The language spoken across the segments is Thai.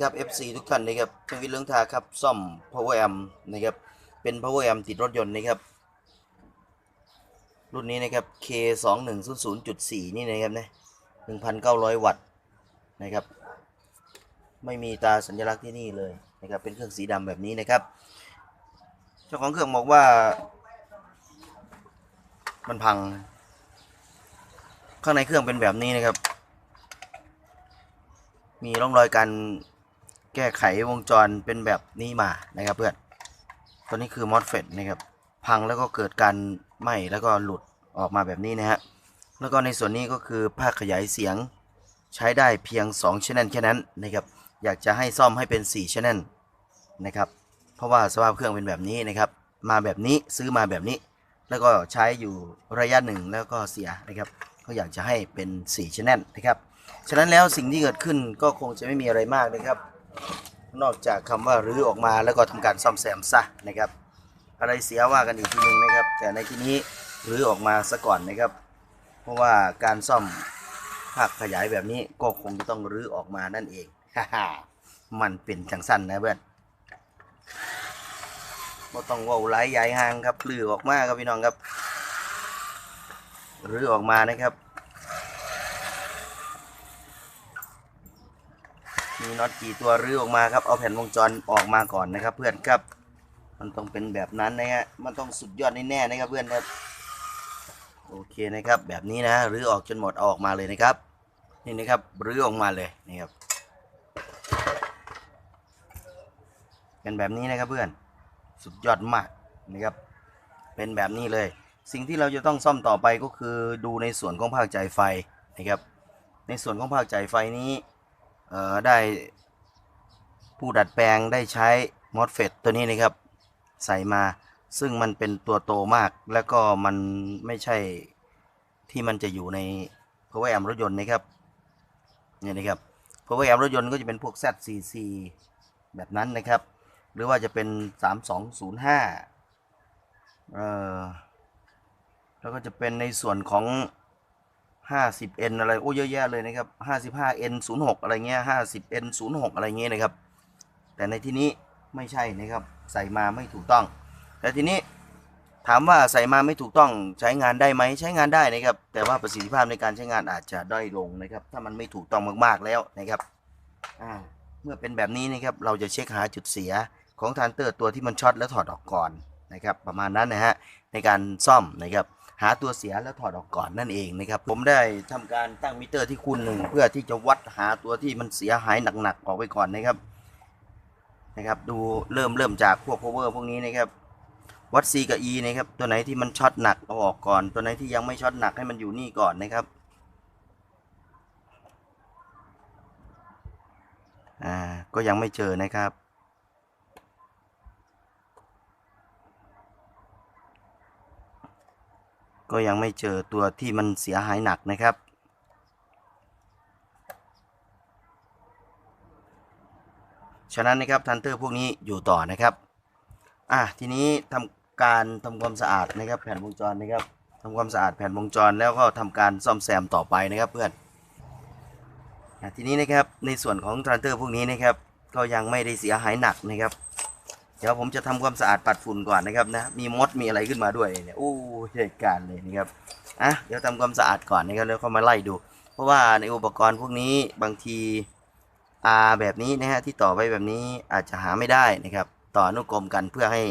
ครับ FC ทุกท่านนะครับทวิตเรื่องทาครับซ่อม power amp นะครับ เป็น power amp ติดรถยนต์นะครับ รุ่นนี้นะครับ K 2 1 0 0 4นี่นะครับนะ1,900 วัตต์นะครับ ไม่มีตาสัญลักษณ์ที่นี่เลยนะครับ เป็นเครื่องสีดำแบบนี้นะครับ เจ้าของเครื่องบอกว่า มันพัง ข้างในเครื่องเป็นแบบนี้นะครับมีร่องรอยการ แก้ไขวงจรเป็นแบบนี้มานะครับเพื่อนตัวนี้คือ MOSFET นะครับพังแล้วก็เกิดการไหม้แล้วก็หลุดออกมาแบบนี้นะฮะแล้วก็ในส่วนนี้ก็คือภาคขยายเสียงใช้ได้เพียง2 channel แค่นั้นนะครับอยากจะให้ซ่อมให้เป็น 4 channel นะครับเพราะว่าสภาพเครื่องเป็นแบบนี้นะครับมาแบบนี้ซื้อมาแบบนี้ แล้วก็ใช้อยู่ระยะหนึ่งแล้วก็เสียนะครับก็อยากจะให้เป็น4 channel นะครับฉะนั้นแล้วสิ่งที่เกิดขึ้นก็คงจะไม่มีอะไรมากนะครับ นอกจากคำว่ารื้อออกมาแล้วก็ทำการซ่อมแซมซะนะครับ อะไรเสียว่ากันอีกทีหนึ่งนะครับ แต่ในที่นี้รื้อออกมาซะก่อนนะครับ เพราะว่าการซ่อมภาคขยายแบบนี้ก็คงจะต้องรื้อออกมานั่นเองฮ่าฮ่ามันเป็นจังสั้นนะเพื่อนก็ต้องว่าไล่ใหญ่ห่างครับรื้อออกมาครับพี่น้องครับรื้อออกมานะครับ มีน็อตกี่ตัวรื้อออกมาครับ เอาแผ่นวงจรออกมาก่อนนะครับ เพื่อนครับ มันต้องเป็นแบบนั้นนะฮะ มันต้องสุดยอดแน่ๆนะครับเพื่อนครับ โอเคนะครับ แบบนี้นะรื้อออกจนหมดเอาออกมาเลยนะครับ นี่นะครับรื้อออกมาเลยนี่ครับเป็นแบบนี้นะครับเพื่อน สุดยอดมากนะครับ เป็นแบบนี้เลย สิ่งที่เราจะต้องซ่อมต่อไปก็คือดูในส่วนของภาคจ่ายไฟนะครับ ในส่วนของภาคจ่ายไฟนี้ เอ่อได้ผู้ดัดแปลงได้ใช้มอสเฟตตัวนี้นะครับ ใส่มาซึ่งมันเป็นตัวโตมากแล้วก็มันไม่ใช่ที่มันจะอยู่ใน power amp รถยนต์นะครับเนี่ยนะครับ power amp รถยนต์ก็จะเป็นพวก Z44 แบบนั้นนะครับ หรือว่าจะเป็น 3205เอ่อแล้วก็จะเป็นในส่วนของ 50N อะไรโอ้เยอะแยะเลยนะครับ 55N 06 อะไรเงี้ย 50N 06 อะไรเงี้ยนะครับ แต่ในที่นี้ไม่ใช่นะครับ ใส่มาไม่ถูกต้อง แต่ทีนี้ถามว่าใส่มาไม่ถูกต้องใช้งานได้ไหมใช้งานได้นะครับ แต่ว่าประสิทธิภาพในการใช้งานอาจจะด้อยลงนะครับ ถ้ามันไม่ถูกต้องมากๆแล้วนะครับอ่าเมื่อเป็นแบบนี้นะครับเราจะเช็คหาจุดเสียของทานเตอร์ตัวที่มันช็อตแล้วถอดออกก่อนนะครับ ประมาณนั้นนะฮะในการซ่อมนะครับ หาตัวเสียแล้วถอดออกก่อนนั่นเองนะครับ ผมได้ทำการตั้งมิเตอร์ที่คูณหนึ่งเพื่อที่จะวัดหาตัวที่มันเสียหายหนักๆออกไปก่อนนะครับนะครับ ดูเริ่มเริ่มจากพวก power พวกนี้นะครับ วัด C กับ E นะครับ ตัวไหนที่มันช็อตหนักเอาออกก่อน ตัวไหนที่ยังไม่ช็อตหนักให้มันอยู่นี่ก่อนนะครับอ่าก็ยังไม่เจอนะครับ ก็ยังไม่เจอตัวที่มันเสียหายหนักนะครับ ฉะนั้นนะครับทันเตอร์พวกนี้อยู่ต่อนะครับ อะทีนี้ทำการทำความสะอาดนะครับแผ่นวงจรนะครับทำความสะอาดแผ่นวงจรแล้วก็ทำการซ่อมแซมต่อไปนะครับเพื่อนอะทีนี้นะครับในส่วนของทันเตอร์พวกนี้นะครับก็ยังไม่ได้เสียหายหนักนะครับ เดี๋ยวผมจะทำความสะอาดปัดฝุ่นก่อนนะครับนะ มีมดมีอะไรขึ้นมาด้วยเนี่ยโอ้เหตุการณ์เลยนะครับอะเดี๋ยวทำความสะอาดก่อนนะครับแล้วเข้ามาไล่ดู เพราะว่าในอุปกรณ์พวกนี้บางทีอาแบบนี้นะฮะที่ต่อไว้แบบนี้อาจจะหาไม่ได้นะครับ ต่ออนุกรมกันเพื่อให้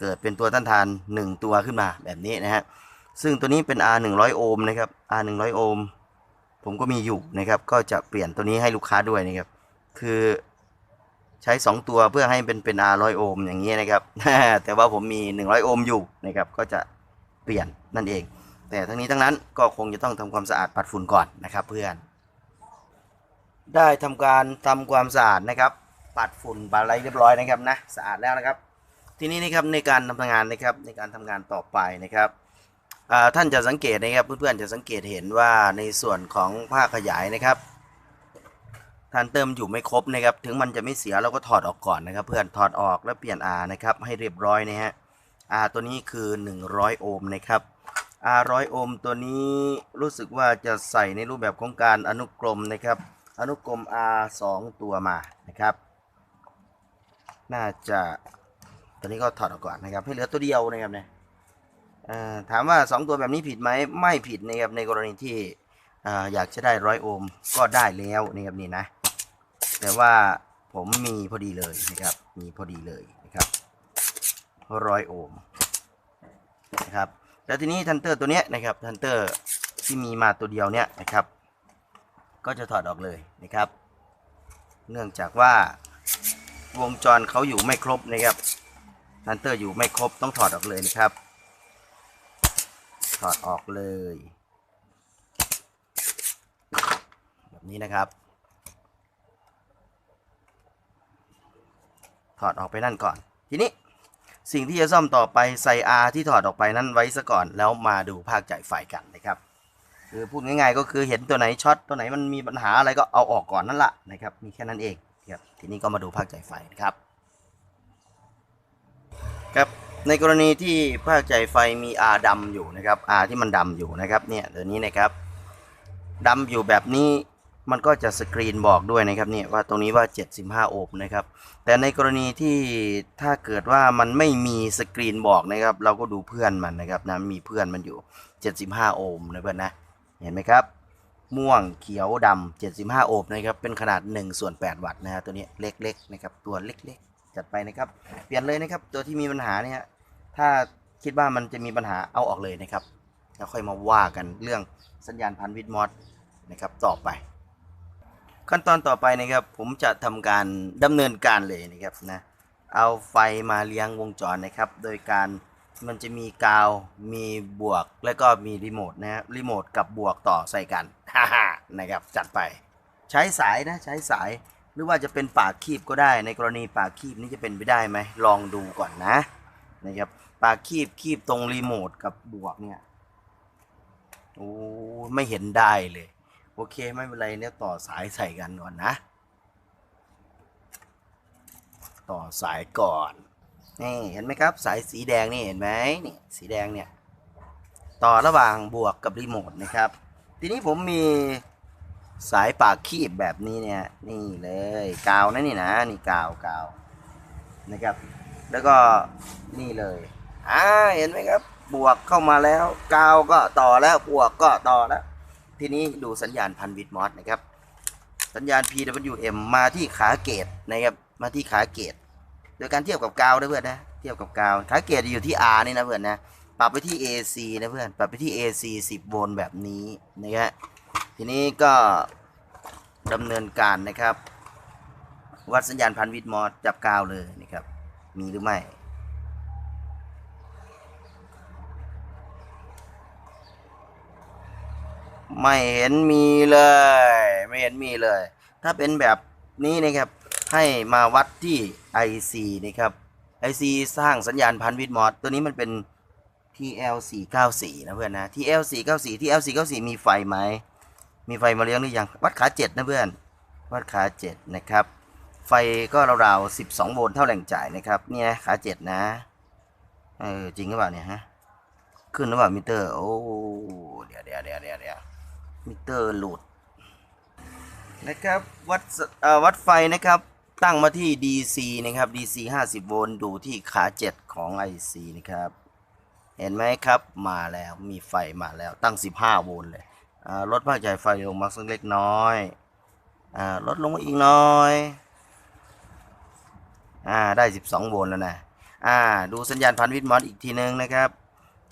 เกิดเป็นตัวต้านทาน 1 ตัวขึ้นมาแบบนี้นะฮะซึ่งตัวนี้เป็น R 100โอห์มนะครับ R 100โอห์มผมก็มีอยู่นะครับ ก็จะเปลี่ยนตัวนี้ให้ลูกค้าด้วยนะครับ คือ ใช้ 2 ตัวเพื่อให้เป็นเป็น R 100 โอห์มอย่างนี้นะครับ แต่ว่าผมมี 100 โอห์มอยู่นะครับก็จะเปลี่ยนนั่นเอง แต่ทั้งนี้ทั้งนั้นก็คงจะต้องทำความสะอาดปัดฝุ่นก่อนนะครับ เพื่อน ได้ทำการทำความสะอาดนะครับ ปัดฝุ่นปัดอะไรเรียบร้อยนะครับนะสะอาดแล้วนะครับ ทีนี้นะครับในการทำงานนะครับในการทำงานต่อไปนะครับท่านจะสังเกตนะครับเพื่อนๆจะสังเกตเห็นว่าในส่วนของภาขยายนะครับ ทานเติมอยู่ไม่ครบนะครับ ถึงมันจะไม่เสียเราก็ถอดออกก่อนนะครับ เพื่อนถอดออกแล้วเปลี่ยน R นะครับ ให้เรียบร้อยนะฮะ R ตัวนี้คือ 100 โอห์มนะครับ R 100 โอห์มตัวนี้รู้สึกว่าจะใส่ในรูปแบบของการอนุกรมนะครับ อนุกรม R สองตัวมานะครับ น่าจะตัวนี้ก็ถอดออกก่อนนะครับ ให้เหลือตัวเดียวนะครับเนี่ยถามว่า 2 ตัวแบบนี้ผิดไหมไม่ผิดนะครับในกรณีที่อยากจะได้ร้อยโอห์มก็ได้แล้วนะครับนี่นะ แต่ว่าผมมีพอดีเลยนะครับ มีพอดีเลยนะครับร้อยโอห์มนะครับ แล้วทีนี้ทันเตอร์ตัวเนี้ยนะครับทันเตอร์ที่มีมาตัวเดียวเนี้ยนะครับ ก็จะถอดออกเลยนะครับ เนื่องจากว่าวงจรเขาอยู่ไม่ครบนะครับทันเตอร์อยู่ไม่ครบต้องถอดออกเลยนะครับ ถอดออกเลย แบบนี้นะครับ ถอดออกไปนั่นก่อน ทีนี้สิ่งที่จะซ่อมต่อไปใส่ R ที่ถอดออกไปนั้นไว้ซะก่อน แล้วมาดูภาคจ่ายไฟกันนะครับ คือพูดง่ายๆก็คือเห็นตัวไหนช็อตตัวไหนมันมีปัญหาอะไรก็เอาออกก่อนนั่นแหละนะครับ มีแค่นั้นเองครับทีนี้ก็มาดูภาคจ่ายไฟนะครับครับในกรณีที่ภาคจ่ายไฟมี R ดำอยู่นะครับ R ที่มันดำอยู่นะครับเนี่ยตัวนี้นะครับดำอยู่แบบนี้ มันก็จะสกรีนบอกด้วยนะครับเนี่ยว่าตรงนี้ว่า 75 โอห์มนะครับ แต่ในกรณีที่ถ้าเกิดว่ามันไม่มีสกรีนบอกนะครับ เราก็ดูเพื่อนมันนะครับนะมีเพื่อนมันอยู่ 75 โอห์มนะเพื่อนนะ เห็นไหมครับ ม่วงเขียวดำ75 โอห์มนะครับ เป็นขนาด 1 ส่วน 8 วัตต์นะฮะตัวนี้เล็กๆนะครับ ตัวเล็กๆ จัดไปนะครับ เปลี่ยนเลยนะครับ ตัวที่มีปัญหาเนี่ยถ้าคิดว่ามันจะมีปัญหาเอาออกเลยนะครับ แล้วค่อยมาว่ากันเรื่องสัญญาณพันวิดมอสนะครับต่อไป ขั้นตอนต่อไปนะครับ ผมจะทำการดำเนินการเลยนะครับนะเอาไฟมาเลี้ยงวงจรนะครับ โดยการมันจะมีกาวมีบวกแล้วก็มีรีโมทนะฮะรีโมทกับบวกต่อใส่กันฮ่าฮนะครับจัดไป ใช้สายนะใช้สายหรือว่าจะเป็นปากคีบก็ได้ ในกรณีปากคีบนี้จะเป็นไปได้ไหมลองดูก่อนนะนะครับปากคีบคีบตรงรีโมทกับบวกเนี่ยโอ้ไม่เห็นได้เลย โอเคไม่เป็นไรเนี่ยต่อสายใส่กันก่อนนะ ต่อสายก่อนนี่เห็นไหมครับ สายสีแดงนี่เห็นไหมนี่สีแดงเนี่ยต่อระหว่างบวกกับรีโมทนะครับ ทีนี้ผมมีสายปากคีบแบบนี้เนี่ยนี่เลยกาวนะนี่นะนี่กาวกาวนะครับ แล้วก็นี่เลยอ่าเห็นไหมครับ บวกเข้ามาแล้ว กาวก็ต่อแล้วบวกก็ต่อแล้ว ทีนี้ดูสัญญาณพันวิดมอสนะครับ สัญญาณ PWM มาที่ขาเกตนะครับ มาที่ขาเกต โดยการเทียบกับกาวนะเพื่อนนะ เทียบกับกาว ขาเกตอยู่ที่ R นี่นะเพื่อนนะ ปรับไปที่ AC นะเพื่อน ปรับไปที่ AC 10 โวลต์แบบนี้นะฮะ ทีนี้ก็ดำเนินการนะครับ วัดสัญญาณพันวิดมอสจับกาวเลยนะครับ มีหรือไม่ ไม่เห็นมีเลย ไม่เห็นมีเลย ถ้าเป็นแบบนี้นะครับให้มาวัดที่ IC นะครับ IC สร้างสัญญาณพันวิดมอสตัวนี้มันเป็น TL494 นะเพื่อนนะ TL494 TL494 มีไฟไหม มีไฟมาเลี้ยงหรือยัง วัดขา 7 นะเพื่อน วัดขา 7 นะครับ ไฟก็ราวๆ 12 โวลต์เท่าแหล่งจ่ายนะครับ เนี่ยขา 7 นะ เออ จริงหรือเปล่าเนี่ยฮะ ขึ้นหรือเปล่ามิเตอร์ โอ้ เดี๋ยวเดี๋ยวเดี๋ยวเดี๋ยวเดี๋ยว มิเตอร์หลุดนะครับวัดสเอ่อวัดไฟนะครับตั้งมาที่ DC นะครับ DC 50 โวลต์ดูที่ขา 7 ของ IC นะครับ เห็นไหมครับมาแล้วมีไฟมาแล้วตั้ง 15 โวลต์เลยลดภาคจ่ายไฟลงมาสักเล็กน้อยอลดลงมาอีกน้อยอได้ 12 โวลต์แล้วนะดูสัญญาณพันวิดมอสอีกทีนึงนะครับ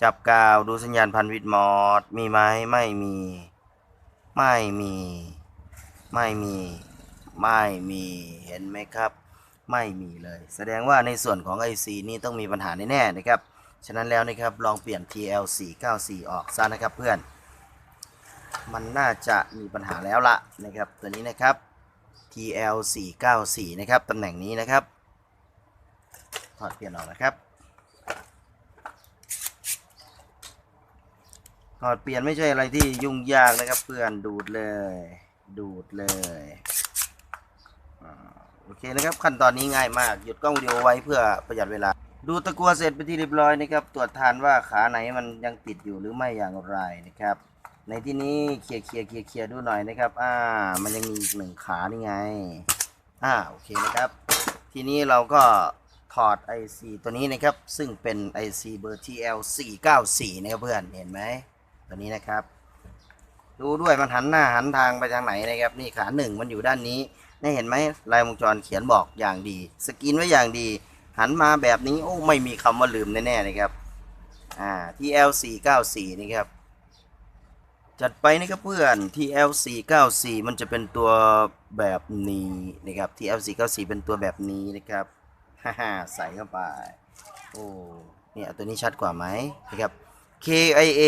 จับกาวดูสัญญาณพันวิดมอสมีไหมไม่มี ไม่มี ไม่มี ไม่มี เห็นไหมครับ ไม่มีเลย แสดงว่าในส่วนของ IC นี่ต้องมีปัญหาแน่ๆนะครับ ฉะนั้นแล้วนะครับลองเปลี่ยน TL494 ออกซะนะครับเพื่อน มันน่าจะมีปัญหาแล้วละนะครับตัวนี้นะครับ TL494 นะครับตำแหน่งนี้นะครับ ถอดเปลี่ยนออกนะครับ ถอดเปลี่ยนไม่ใช่อะไรที่ยุ่งยากนะครับเพื่อนดูดเลย ดูดเลยโอเคนะครับขั้นตอนนี้ง่ายมาก หยุดกล้องวิดีโอไว้เพื่อประหยัดเวลา ดูตะกัวเสร็จไปที่เรียบร้อยนะครับ ตรวจทานว่าขาไหนมันยังติดอยู่หรือไม่อย่างไรนะครับ ในที่นี้เคลียร์เคลียร์เคลียร์เคลียร์ดูหน่อยนะครับ อ่า มันยังมีอีกหนึ่งขานี่ไง อ่าโอเคนะครับ ทีนี้เราก็ถอด IC ตัวนี้นะครับ ซึ่งเป็น IC เบอร์ TL494 นะครับเพื่อนเห็นไหม ตัวนี้นะครับ ดูด้วยมันหันหน้าหันทางไปทางไหนนะครับ นี่ขาหนึ่งมันอยู่ด้านนี้นี่เห็นไหมลายวงจรเขียนบอกอย่างดี สกรีนไว้อย่างดี หันมาแบบนี้โอ้ไม่มีคำว่าลืมแน่ๆนะครับอ่า TL494 นะครับจัดไปนะครับเพื่อน TL494 มันจะเป็นตัวแบบนี้นะครับ TL494 เป็นตัวแบบนี้นะครับฮ่าใส่เข้าไป โอ้เนี่ยตัวนี้ชัดกว่าไหมนะครับ KIA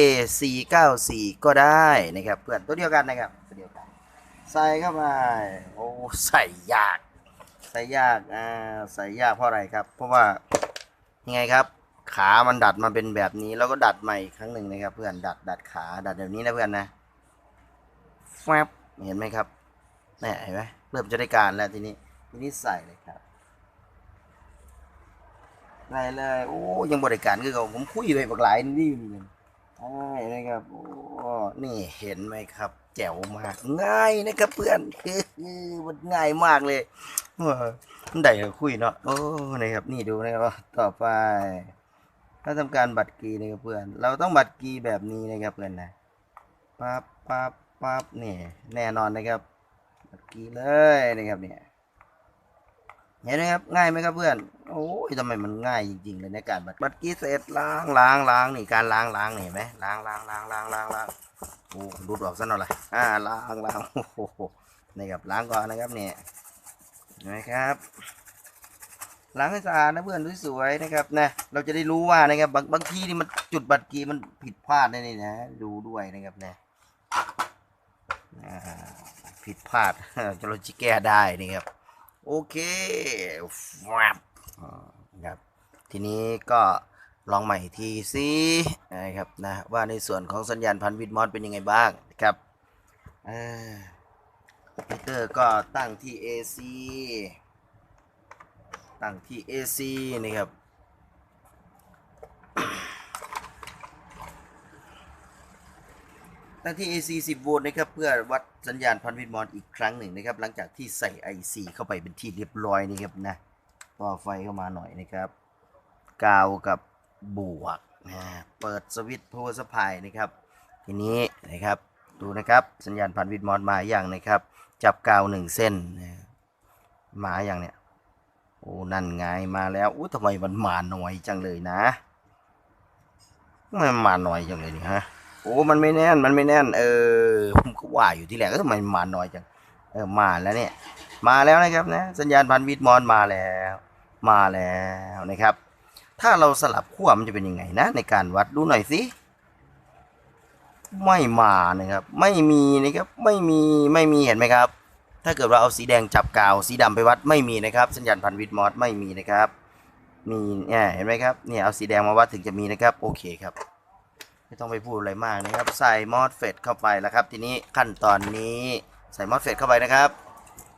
494 ก็ได้นะครับเพื่อนตัวเดียวกันนะครับตัวเดียวกัน ใส่เข้าไปโอ้ใส่ยาก ใส่ยากอ่าใส่ยากเพราะอะไรครับ เพราะว่ายังไงครับ ขามันดัดมาเป็นแบบนี้ แล้วก็ดัดใหม่อีกครั้งหนึ่งนะครับ เพื่อนดัดดัดขาดัดแบบนี้นะเพื่อนนะแฟบเห็นไหมครับนี่เห็นไหมเริ่มจะได้การแล้วทีนี้ทีนี้ใส่เลยครับ ใส่เลยโอ้ยังบริการคือเขาผมคุยไปบักหลายนี่นี่ใช่นะครับโอ้นี่เห็นไหมครับแจ๋วมากง่ายนะครับเพื่อนมันง่ายมากเลยว้ามันได้คุยเนาะโอ้นะครับนี่ดูนะครับต่อไปถ้าทำการบัตรกีนะครับเพื่อน เราต้องบัตรกีแบบนี้นะครับเพื่อนนะปั๊บปั๊บปั๊บนี่แน่นอนนะครับบัตรกีเลยนะครับเนี่ย เห็นไหมครับง่ายไหมครับเพื่อน โอ้ยทำไมมันง่ายจริงๆเลยในการบัตรบัตรกีเสร็จล้างล้างล้างนี่การล้างล้างนี่เห็นไหมล้างล้างล้างล้างล้างล้างโอ้ดูดออกซะหน่อยละอ่าล้างล้างโอ้โหนี่ครับล้างก่อนนะครับเนี่ยเห็นไหมครับล้างให้สะอาดนะเพื่อนสวยๆนะครับนะเราจะได้รู้ว่านะครับบางบางทีนี่มันจุดบัตรกีมันผิดพลาดนี่นะดูด้วยนะครับนะอ่าผิดพลาดจะเราจะแก้ได้นะครับ โอเคฟับอ่านะครับ ทีนี้ก็ลองใหม่อีกทีสินะครับนะว่าในส่วนของสัญญาณพันวิดมอสเป็นยังไงบ้างครับมิเตอร์ก็ตั้งที่ AC ตั้งที่ AC นะครับ ตั้งที่ AC 10 โวลต์นะครับเพื่อวัดสัญญาณพันวิดมอสอีกครั้งหนึ่งนะครับ หลังจากที่ใส่ IC เข้าไปเป็นที่เรียบร้อยนะครับนะต่อไฟเข้ามาหน่อยนะครับกาวกับบวกนะเปิดสวิตช์ power supply นะครับ ทีนี้นะครับดูนะครับสัญญาณพันวิดมอสมาอย่างนะครับ จับกาวหนึ่งเส้นนะมาอย่างเนี้ยโอ้นั่นไงมาแล้วอู้ทำไมมันมาหน่อยจังเลยนะทำไมมันมาหน่อยจังเลยนี่ฮะ อ้มันไม่แน่น มันไม่แน่น เออ ผมก็ว่าอยู่ที่แรกก็ทำไมมาน้อยจัง เออ มาแล้วเนี่ย มาแล้วนะครับนะ สัญญาณพันวิดมอนมาแล้ว มาแล้วนะครับ ถ้าเราสลับขั้วมันจะเป็นยังไงนะ ในการวัดดูหน่อยสิไม่มานะครับ ไม่มีนะครับ ไม่มีไม่มีเห็นไหมครับ ถ้าเกิดว่าเอาสีแดงจับกาว สีดำไปวัดไม่มีนะครับ สัญญาณพันวิดมอสไม่มีนะครับ มีเนี่ยเห็นไหมครับเนี่ยเอาสีแดงมาวัดถึงจะมีนะครับ โอเคครับ ไม่ต้องไปพูดอะไรมากนะครับ ใส่มอสเฟตเข้าไปแล้วครับ ทีนี้ขั้นตอนนี้ใส่มอสเฟตเข้าไปนะครับ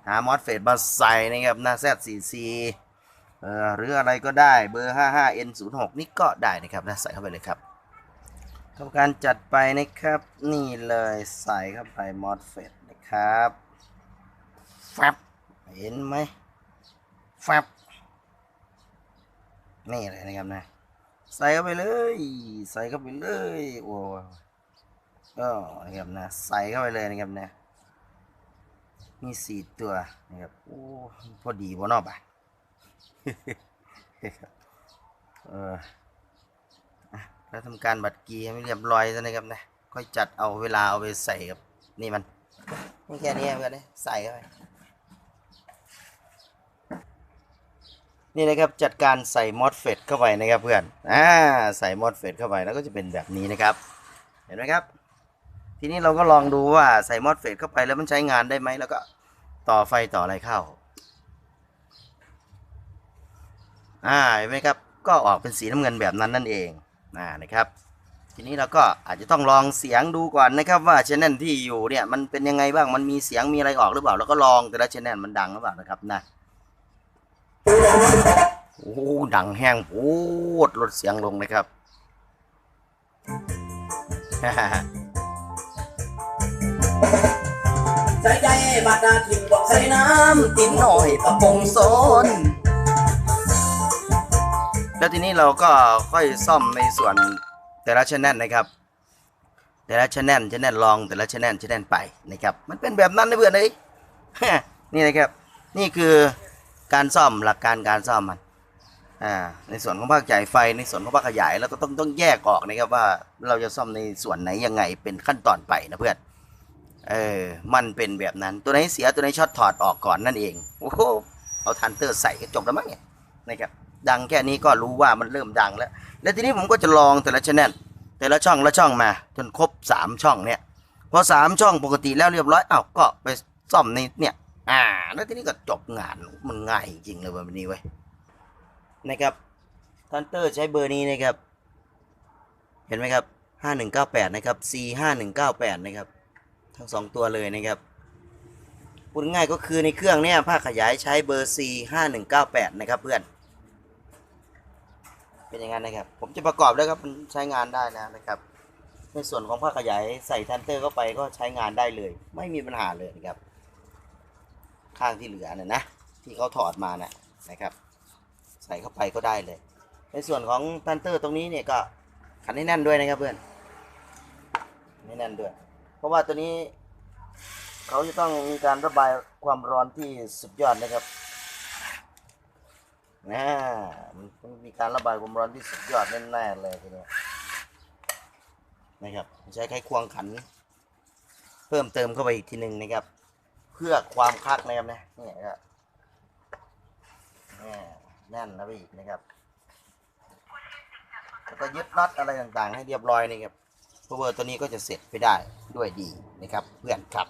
หามอสเฟตมาใส่นะครับหน้า Z4C เอ่อหรืออะไรก็ได้เบอร์ 55N06 นี่ก็ได้นะครับนะใส่เข้าไปเลยครับทำการจัดไปนะครับ นี่เลยใส่เข้าไปมอสเฟตนะครับแฟบเห็นไหมแฟบนี่เลยนะครับนะ ใส่เข้าไปเลย ใส่เข้าไปเลยโอ้ก็นะครับนะใส่เข้าไปเลยนะครับนะมีสี่ตัวนะครับโอ้พอดีบ่นอกอะเออแล้วทำการบัดกีให้เรียบร้อยซะนะครับนะค่อยจัดเอาเวลาเอาไปใส่กับนี่มันนี่แค่นี้เพื่อนใส่เข้าไป นี่นะครับจัดการใส่มอสเฟตเข้าไปนะครับเพื่อนอ่าใส่มอสเฟตเข้าไปแล้วก็จะเป็นแบบนี้นะครับ เห็นไหมครับ ทีนี้เราก็ลองดูว่าใส่มอสเฟตเข้าไปแล้วมันใช้งานได้ไหมแล้วก็ต่อไฟต่ออะไรเข้าอ่าเห็นไหมครับก็ออกเป็นสีน้ำเงินแบบนั้นนั่นเองอ่านะครับ ทีนี้เราก็อาจจะต้องลองเสียงดูก่อนนะครับว่าชแนลที่อยู่เนี่ยมันเป็นยังไงบ้างมันมีเสียงมีอะไรออกหรือเปล่า แล้วก็ลองแต่ละชแนลมันดังหรือเปล่านะครับนะ โอ้ดังแห้งโอ้ดลดเสียงลงนะครับใส่ใจบาดาทิมบอกใส่น้ำตินหน่อยประปงโซนแล้วทีนี้เราก็ค่อยซ่อมในส่วนแต่ละชแนลนะครับ แต่ละชแนลชแนลลองแต่ละชแนลชแนลไปนะครับ มันเป็นแบบนั้นนะเพื่อนเลยนี่นะครับ นี่คือ การซ่อมหลักการการซ่อมมันอ่าในส่วนของภาคจ่ายไฟในส่วนของภาคขยายแล้วก็ต้องต้องแยกออกนะครับว่าเราจะซ่อมในส่วนไหนยังไงเป็นขั้นตอนไปนะเพื่อนเออมันเป็นแบบนั้นตัวไหนเสียตัวไหนช็อตถอดออกก่อนนั่นเองโอ้โหเอาทันเตอร์ใส่ก็จบแล้วมั้งเนี่ยนะครับดังแค่นี้ก็รู้ว่ามันเริ่มดังแล้ว แล้วทีนี้ผมก็จะลองแต่ละชแนลแต่ละช่องละช่องมา จนครบสามช่องเนี่ยพอสามช่องปกติแล้วเรียบร้อยเอ้าก็ไปซ่อมในเนี่ย อ่า แล้วทีนี้ก็จบงานมันง่ายจริงๆเลยวันนี้เว้ยนะครับทันเตอร์ใช้เบอร์นี้นะครับ เห็นไหมครับห้าหนึ่งเก้าแปดนะครับ C ห้าหนึ่งเก้าแปดนะครับ ทั้งสองตัวเลยนะครับพูดง่ายก็คือในเครื่องเนี่ยภาคขยายใช้เบอร์ C ห้าหนึ่งเก้าแปดนะครับเพื่อน เป็นอย่างนั้นนะครับ ผมจะประกอบแล้วครับมันใช้งานได้แล้วนะครับ ในส่วนของภาคขยายใส่ทันเตอร์เข้าไปก็ใช้งานได้เลย ไม่มีปัญหาเลยนะครับ ข้างที่เหลือน่ะนะที่เขาถอดมาน่ะนะครับ ใส่เข้าไปก็ได้เลย ในส่วนของทันเตอร์ตรงนี้เนี่ยก็ขันให้แน่นด้วยนะครับเพื่อนให้แน่นด้วย เพราะว่าตัวนี้เขาจะต้องมีการระบายความร้อนที่สุดยอดนะครับนะมันต้องมีการระบายความร้อนที่สุดยอดแน่ๆเลยทีเนี้นะครับ ใช้ไขควงขัน เพิ่มเติมเข้าไปอีกทีหนึ่งนะครับ พื่อความคักนะครับนะเนี่ยก็แน่แน่นแล้วไปอีกนะครับแล้วก็ยึดน็อตอะไรต่างๆ ให้เรียบร้อยนะครับเพราะว่าตัวนี้ก็จะเสร็จไปได้ด้วยดีนะครับ เพื่อนครับ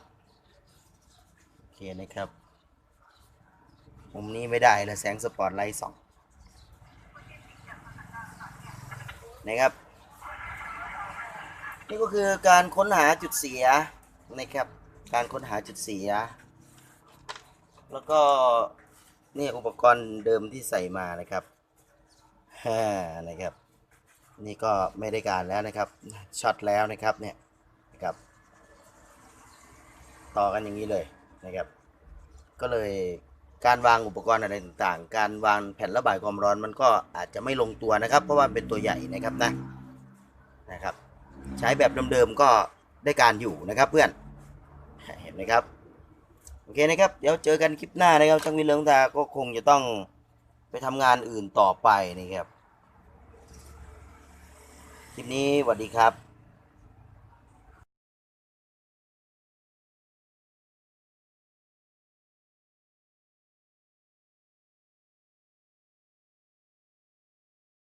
โอเคนะครับมุมนี้ไม่ได้แล้วแสงสปอตไลท์สองนะครับ นี่ก็คือการค้นหาจุดเสียนะครับ การค้นหาจุดเสีย แล้วก็นี่อุปกรณ์เดิมที่ใส่มานะครับฮ่านะครับ นี่ก็ไม่ได้การแล้วนะครับช็อตแล้วนะครับเนี่ยนะครับ ต่อกันอย่างนี้เลยนะครับ ก็เลยการวางอุปกรณ์อะไรต่างๆ การวางแผ่นระบายความร้อนมันก็อาจจะไม่ลงตัวนะครับ เพราะว่าเป็นตัวใหญ่นะครับนะนะครับ ใช้แบบเดิมๆก็ได้การอยู่นะครับเพื่อน นะครับโอเคนะครับเดี๋ยวเจอกันคลิปหน้านะครับช่างวินเลิงตาก็คงจะต้องไปทำงานอื่นต่อไปนะครับ คลิปนี้สวัสดีครับ